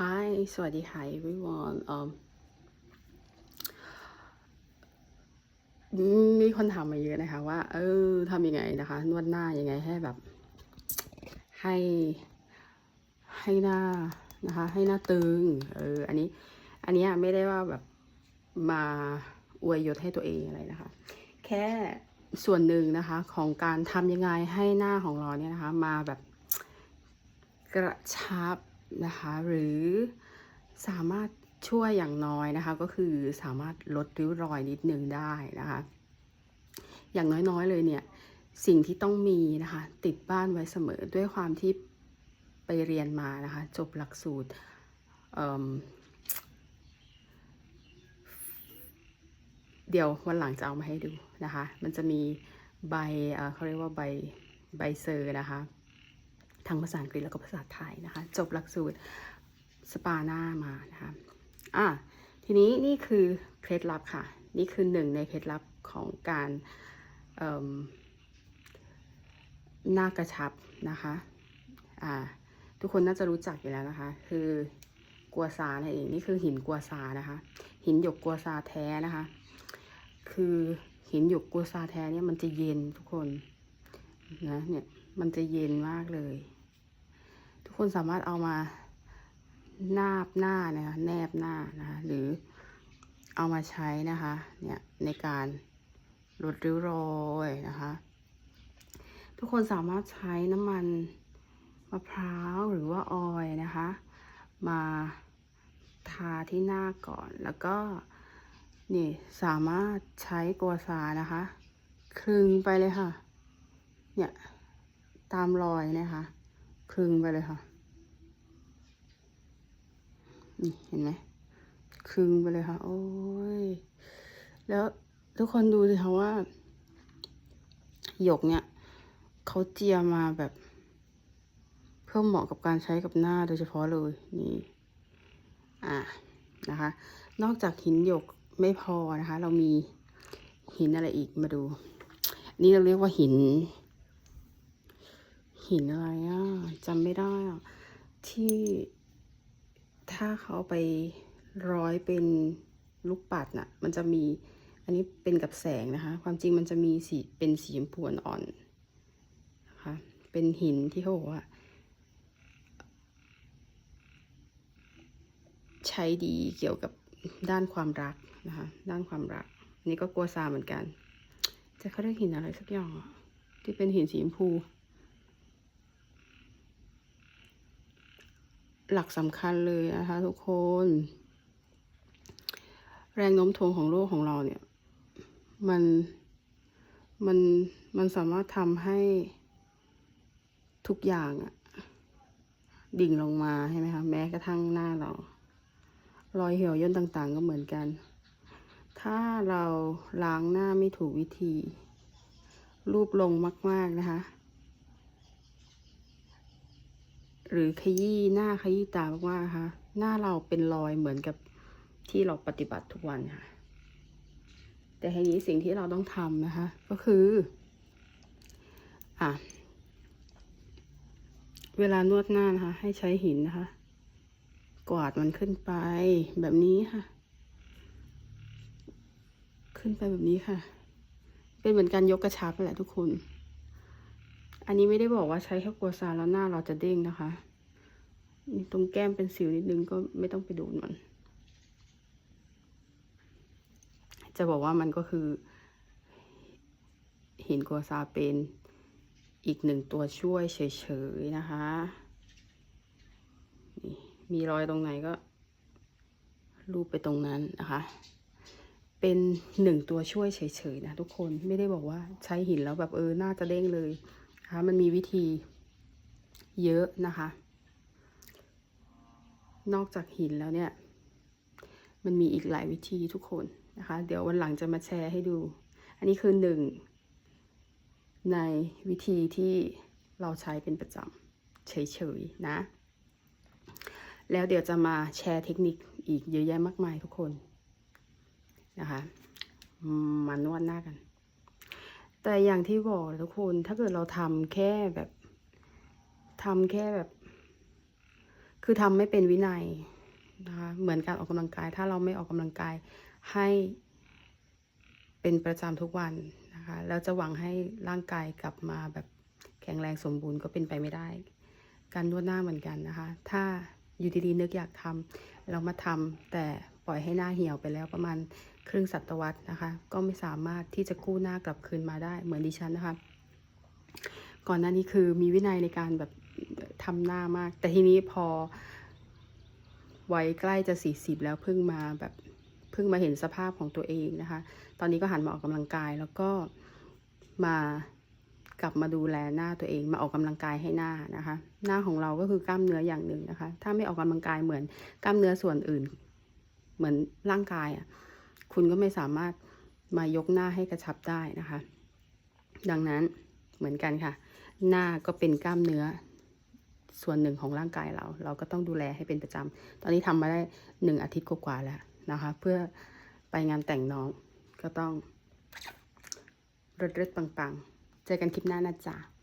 Hi สวัสดีค่ะ everyone เอ่อมีคนถามมาเยอะนะคะ ว่า เออทำยังไงนะคะ นวดหน้ายังไงให้แบบ ให้ ให้หน้านะคะ ให้หน้าตึง เออ อันนี้ อันเนี้ยไม่ได้ว่าแบบมาอวยยศให้ตัวเองอะไรนะคะ แค่ส่วนหนึ่งนะคะ ของการทำยังไงให้หน้าของเราเนี่ยนะคะ มาแบบกระชับ นะคะหรือสามารถช่วยอย่างน้อยนะคะ ก็คือสามารถลดริ้วรอยนิดนึงได้นะคะ อย่างน้อยๆเลยเนี่ยสิ่งที่ต้องมีนะคะ ติดบ้านไว้เสมอด้วยความที่ไปเรียนมานะคะ จบหลักสูตรเเดี๋ยววันหลังจะเอามาให้ดูนะคะ มันจะมีใบเเขาเรียกว่าใบใบเซอร์นะคะ ทั้งภาษาอังกฤษแล้วก็ภาษาไทยนะคะ จบหลักสูตรสปาหน้ามานะคะอะทีนี้นี่คือเคล็ดลับค่ะ นี่คือหนึ่งในเคล็ดลับของการหน้ากระชับนะคะอ่าทุกคนน่าจะรู้จักอยู่แล้วนะคะ คือ กัวซานั่นเองนี่คือหินกัวซานะคะ หินหยกกัวซาแท้นะคะ คือหินหยกกัวซาแท้เนี่ยมันจะเย็นทุกคนนะเนี่ยมันจะเย็นมากเลย คนสามารถเอามานาบหน้านะคะแนบหน้านะคะหรือเอามาใช้นะคะเนี่ยในการลดริ้วรอยนะคะ ทุกคนสามารถใช้น้ำมันมะพร้าวหรือว่าออยนะคะ มาทาที่หน้าก่อนแล้วก็นี่สามารถใช้กัวซานะคะ คลึงไปเลยค่ะ เนี่ย ตามรอยนะคะ คลึงไปเลยค่ะ นี่เห็นไหมคลึงไปเลยค่ะ โอ้ย แล้วทุกคนดูสิคะว่า หยกเนี่ย เขาเจียมาแบบ เพื่อเหมาะกับการใช้กับหน้าโดยเฉพาะเลย นี่ อ่า นะคะ นอกจากหินหยกไม่พอนะคะ เรามีหินอะไรอีกมาดู นี่เราเรียกว่าหิน หินอะไรอะจำไม่ได้อะที่ถ้าเขาไปร้อยเป็นลูกปัดน่ะ มันจะมี อันนี้เป็นกับแสงนะคะ ความจริงมันจะมีสีเป็นสีชมพูอ่อนๆนะคะ เป็นหินที่เขาบอกว่า ใช้ดีเกี่ยวกับด้านความรักนะคะ ด้านความรัก อันนี้ก็กลัวซาเหมือนกัน จะเขาเรียกหินอะไรสักอย่างที่เป็นหินสีชมพู หลักสำคัญเลยนะคะทุกคน แรงโน้มถ่วงของโลกของเราเนี่ย มันมันมันสามารถทำให้ทุกอย่างอะดิ่งลงมาใช่ไหมคะแม้กระทั่งหน้าเรา รอยเหี่ยวย่นต่างๆ ก็เหมือนกัน ถ้าเราล้างหน้าไม่ถูกวิธี รูปลงมาก ๆนะคะ หรือขยี้หน้าขยี้ตามากๆนะคะหน้าเราเป็นรอยเหมือนกับที่เราปฏิบัติทุกวันค่ะ แต่ทีนี้สิ่งที่เราต้องทำนะคะ ก็คือ อะ เวลานวดหน้านะคะ ให้ใช้หินนะคะ กวาดมันขึ้นไปแบบนี้ค่ะ ขึ้นไปแบบนี้ค่ะ เป็นเหมือนการยกกระชับแหละทุกคน อันนี้ไม่ได้บอกว่าใช้แค่กัวซาแล้วหน้าเราจะเด้งนะคะตรงแก้มเป็นสิวนิดนึงก็ไม่ต้องไปดูมัน จะบอกว่ามันก็คือหินกัวซาเป็นอีกหนึ่งตัวช่วยเฉยๆนะคะนี่มีรอยตรงไหนก็ รูปไปตรงนั้นนะคะ เป็นหนึ่งตัวช่วยเฉยๆนะทุกคนไม่ได้บอกว่าใช้หินแล้วแบบเออหน้าจะเด้งเลย นะคะมันมีวิธีเยอะนะคะ นอกจากหินแล้วเนี่ย มันมีอีกหลายวิธีทุกคนนะคะ เดี๋ยววันหลังจะมาแชร์ให้ดู อันนี้คือหนึ่งในวิธีที่เราใช้เป็นประจำเฉยๆนะ แล้วเดี๋ยวจะมาแชร์เทคนิคอีกเยอะแยะมากมายทุกคนนะคะมานวดหน้ากัน แต่อย่างที่บอกทุกคนถ้าเกิดเราทำแค่แบบทำแค่แบบ คือทำไม่เป็นวินัยนะคะเหมือนการออกกำลังกาย ถ้าเราไม่ออกกำลังกายให้เป็นประจำทุกวันนะคะแล้วจะหวังให้ร่างกายกลับมาแบบแข็งแรงสมบูรณ์ก็เป็นไปไม่ได้ การนวดหน้าเหมือนกันนะคะ ถ้า อยู่ดีๆนึกอยากทำเรามาทำแต่ปล่อยให้หน้าเหี่ยวไปแล้วประมาณครึ่งศตวรรษนะคะ ก็ไม่สามารถที่จะกู้หน้ากลับคืนมาได้เหมือนดิฉันนะคะ ก่อนหน้านี้คือมีวินัยในการแบบทำหน้ามาก แต่ทีนี้พอวัยใกล้จะสี่สิบแล้วเพิ่งมาแบบเพิ่งมาเห็นสภาพของตัวเองนะคะ ตอนนี้ก็หันมาออกกำลังกายแล้วก็มา กลับมาดูแลหน้าตัวเองมาออกกำลังกายให้หน้านะคะ หน้าของเราก็คือกล้ามเนื้ออย่างหนึ่งนะคะ ถ้าไม่ออกกำลังกายเหมือนกล้ามเนื้อส่วนอื่น เหมือนร่างกายอะคุณก็ไม่สามารถมายกหน้าให้กระชับได้นะคะ ดังนั้นเหมือนกันค่ะ หน้าก็เป็นกล้ามเนื้อส่วนหนึ่งของร่างกายเรา เราก็ต้องดูแลให้เป็นประจำตอนนี้ทำมาได้หนึ่งอาทิตย์กว่าๆแล้วนะคะ เพื่อไปงานแต่งน้องก็ต้องรดเร็ดปังๆ เจอกันคลิปหน้านะจ๊ะ